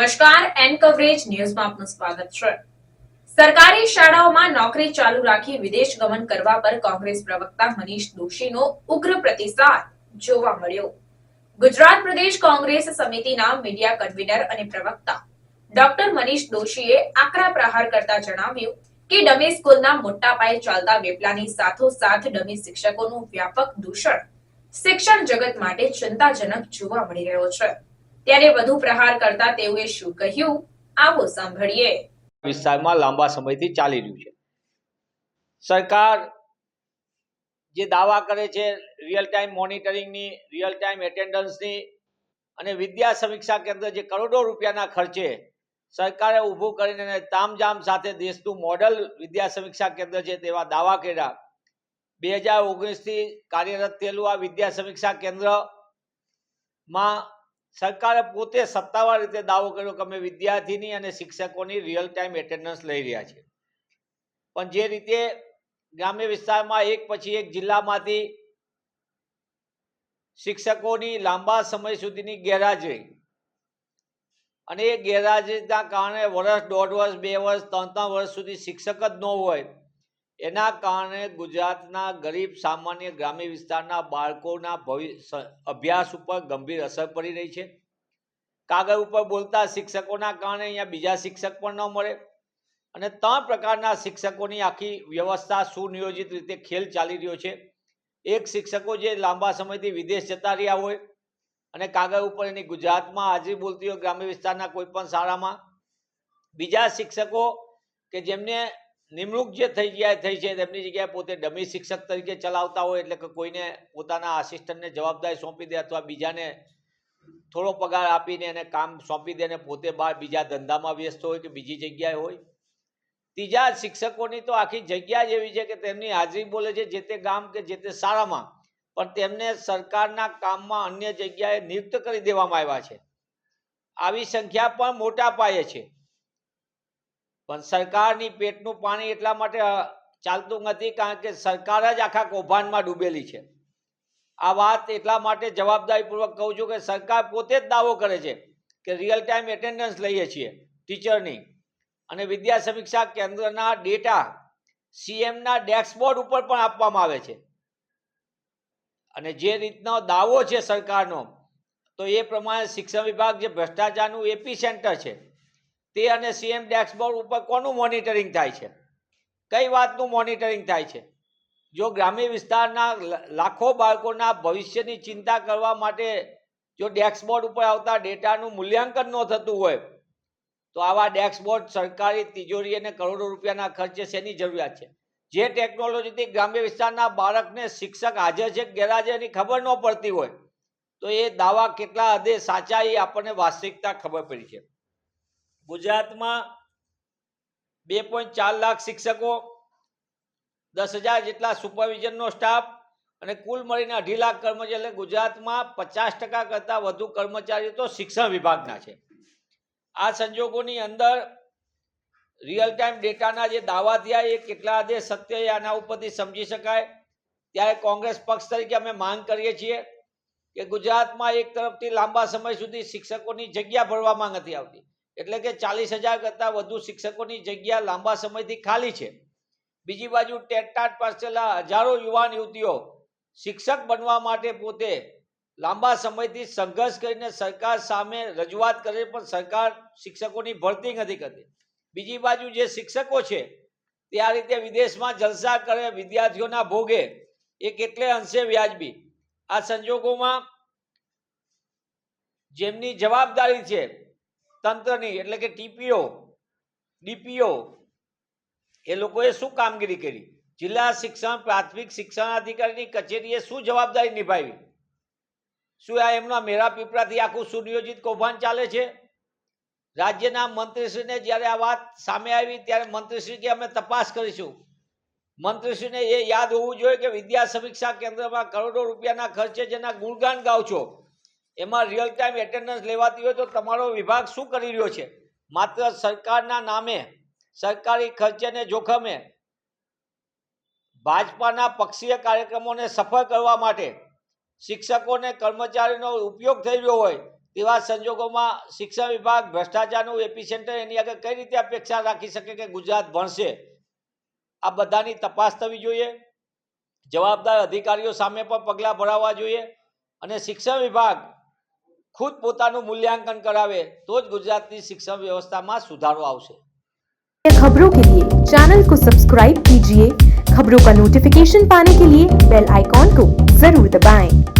નમસ્કાર N coverage ન્યૂઝમાં આપનું સ્વાગત છે. સરકારી શાળાઓમાં નોકરી ચાલુ રાખી વિદેશ ગમન કરવા પર કોંગ્રેસ પ્રવક્તા મનીષ દોશીનો ઉગ્ર પ્રતિસાદ જોવા મળ્યો. ગુજરાત પ્રદેશ કોંગ્રેસ સમિતિના મીડિયા કન્વીનર અને પ્રવક્તા ડોક્ટર મનીષ દોશીએ આકરા પ્રહાર કરતા જણાવ્યું કે ડમી સ્કૂલના મોટા પાયે ચાલતા વેપલાની સાથોસાથ ડમી શિક્ષકોનું વ્યાપક દૂષણ શિક્ષણ જગત માટે ચિંતાજનક જોવા મળી રહ્યો છે. ત્યારે વધુ પ્રહાર કરતા તેઓએ શું કહ્યું? આવો સાંભળીએ. વિસ્તારમાં લાંબા સમયથી ચાલી રહ્યું છે. સરકાર જે દાવા કરે છે રિયલ ટાઈમ મોનિટરિંગની રિયલ ટાઈમ એટેન્ડન્સની અને વિદ્યા સમીક્ષા કેન્દ્ર જે કરોડો રૂપિયાના ખર્ચે સરકારે ઊભું કરીને તામજામ સાથે દેશનું મોડલ વિદ્યા સમીક્ષા કેન્દ્ર છે તેવા દાવા કર્યા. બે હજાર ઓગણીસથી કાર્યરત થયેલું આ વિદ્યા સમીક્ષા કેન્દ્રમાં સરકારે પોતે સત્તાવાર રીતે દાવો કર્યો કે અમે વિદ્યાર્થીની અને શિક્ષકોની રિયલ ટાઈમ એટેન્ડન્સ લઈ રહ્યા છીએ. પણ જે રીતે ગ્રામ્ય વિસ્તારમાં એક પછી એક જિલ્લામાંથી શિક્ષકોની લાંબા સમય સુધીની ગેરહાજરી અને એ ગેરહાજરીના કારણે વર્ષ દોઢ વર્ષ, બે વર્ષ, ત્રણ ત્રણ વર્ષ સુધી શિક્ષક જ ન હોય એના કારણે ગુજરાતના ગરીબ સામાન્ય ગ્રામ્ય વિસ્તારના બાળકોના ભવિષ્ય અભ્યાસ ઉપર ગંભીર અસર પડી રહી છે. કાગળ ઉપર બોલતા શિક્ષકોના કારણે અહીંયા બીજા શિક્ષક પણ ન મળે અને ત્રણ પ્રકારના શિક્ષકોની આખી વ્યવસ્થા સુનિયોજિત રીતે ખેલ ચાલી રહ્યો છે. એક શિક્ષકો જે લાંબા સમયથી વિદેશ જતા રહ્યા હોય અને કાગળ ઉપર એની ગુજરાતમાં હાજરી બોલતી હોય ગ્રામ્ય વિસ્તારના કોઈ પણ શાળામાં. બીજા શિક્ષકો કે જેમને નિમણૂક જે થઈ ગયા, થઈ છે, તેમની જગ્યાએ પોતે ડમી શિક્ષક તરીકે ચલાવતા હોય એટલે કે કોઈને પોતાના આસિસ્ટન્ટને જવાબદારી સોંપી દે અથવા બીજાને થોડો પગાર આપીને એને કામ સોંપી દે અને પોતે બહાર બીજા ધંધામાં વ્યસ્ત હોય કે બીજી જગ્યાએ હોય. ત્રીજા શિક્ષકોની તો આખી જગ્યા જ એવી છે કે તેમની હાજરી બોલે છે જે તે ગામ કે જે તે શાળામાં. પણ તેમને સરકારના કામમાં અન્ય જગ્યાએ નિયુક્ત કરી દેવામાં આવ્યા છે. આવી સંખ્યા પણ મોટા પાયે છે. પણ સરકારની પેટનું પાણી એટલા માટે ચાલતું નથી કારણ કે સરકાર જ આખા કૌભાંડમાં ડૂબેલી છે. આ વાત એટલા માટે જવાબદારીપૂર્વક કહું છું કે સરકાર પોતે જ દાવો કરે છે કે રિયલ ટાઈમ એટેન્ડન્સ લઈએ છીએ ટીચરની. અને વિદ્યા સમીક્ષા કેન્દ્રના ડેટા સીએમના ડેસ્કબોર્ડ ઉપર પણ આપવામાં આવે છે. અને જે રીતનો દાવો છે સરકારનો, તો એ પ્રમાણે શિક્ષણ વિભાગ જે ભ્રષ્ટાચારનું એપી સેન્ટર છે તે અને સીએમ ડેસ્કબોર્ડ ઉપર કોનું મોનિટરિંગ થાય છે? કઈ વાતનું મોનિટરિંગ થાય છે? જો ગ્રામ્ય વિસ્તારના લાખો બાળકોના ભવિષ્યની ચિંતા કરવા માટે જો ડેસ્કબોર્ડ ઉપર આવતા ડેટાનું મૂલ્યાંકન ન થતું હોય, તો આવા ડેસ્કબોર્ડ સરકારી તિજોરી અને કરોડો રૂપિયાના ખર્ચે શેની જરૂરિયાત છે? જે ટેકનોલોજીથી ગ્રામ્ય વિસ્તારના બાળકને શિક્ષક હાજર છે ગેરહાજર એની ખબર ન પડતી હોય, તો એ દાવા કેટલા હદે સાચા એ આપણને વાસ્તવિકતા ખબર પડી છે. ગુજરાતમાં બે પોઈન્ટ ચાર લાખ શિક્ષકો, દસ હજાર જેટલા સુપરવિઝનનો સ્ટાફ અને કુલ મળીને અઢી લાખ કર્મચારી એટલે ગુજરાતમાં પચાસ ટકા કરતાં વધુ કર્મચારીઓ તો શિક્ષણ વિભાગના છે. આ સંજોગોની અંદર રિયલ ટાઈમ ડેટાના જે દાવા થયા એ કેટલા હદે સત્ય એ આના ઉપરથી સમજી શકાય. ત્યારે કોંગ્રેસ પક્ષ તરીકે અમે માંગ કરીએ છીએ કે ગુજરાતમાં એક તરફથી લાંબા સમય સુધી શિક્ષકોની જગ્યા ભરવામાં નથી આવતી. એટલે કે ચાલીસ હજાર કરતાં વધુ શિક્ષકોની જગ્યા લાંબા સમયથી ખાલી છે. બીજી બાજુ ટેટટાટ પાસેલા હજારો યુવાન યુવતીઓ શિક્ષક બનવા માટે પોતે લાંબા સમયથી સંઘર્ષ કરીને સરકાર સામે રજૂઆત કરે પણ સરકાર શિક્ષકોની ભરતી નથી કરતી. બીજી બાજુ જે શિક્ષકો છે તે આ રીતે વિદેશમાં જલસા કરે વિદ્યાર્થીઓના ભોગે એ કેટલે અંશે વ્યાજબી. આ સંજોગોમાં જેમની જવાબદારી છે તંત્રની, એટલે કે ટીપીઓ, ડીપીઓ, એ લોકોએ શું કામગીરી કરી? જિલ્લા શિક્ષણ, પ્રાથમિક શિક્ષણ અધિકારીની કચેરીએ શું જવાબદારી નિભાવી? શું આ એમના મેરા પીપળાથી આખું સુનિયોજિત કૌભાંડ ચાલે છે? રાજ્યના મંત્રીશ્રીને જ્યારે આ વાત સામે આવી, ત્યારે મંત્રીશ્રી કે અમે તપાસ કરીશું. મંત્રીશ્રીને એ યાદ હોવું જોઈએ કે વિદ્યા સમીક્ષા કેન્દ્રમાં કરોડો રૂપિયાના ખર્ચે જેના ગુણગાન ગાવ છો એમાં રિયલ ટાઈમ એટેન્ડન્સ લેવાતી હોય તો તમારો વિભાગ શું કરી રહ્યો છે? માત્ર સરકારના નામે, સરકારી ખર્ચેને જોખમે, ભાજપાના પક્ષીય કાર્યક્રમોને સફળ કરવા માટે શિક્ષકોને કર્મચારીનો ઉપયોગ થઈ રહ્યો હોય તેવા સંજોગોમાં શિક્ષણ વિભાગ ભ્રષ્ટાચારનું એપિસેન્ટર એની આગળ કઈ રીતે અપેક્ષા રાખી શકે કે ગુજરાત ભણશે? આ બધાની તપાસ થવી જોઈએ. જવાબદાર અધિકારીઓ સામે પણ પગલાં ભરાવવા જોઈએ. અને શિક્ષણ વિભાગ ખુદ પોતાનું મૂલ્યાંકન કરાવે તો જ ગુજરાતની શિક્ષણ વ્યવસ્થામાં સુધારો આવશે खबरों के लिए चैनल को सब्सक्राइब कीजिए खबरों का नोटिफिकेशन पाने के लिए बेल आइकॉन को जरूर दबाएं।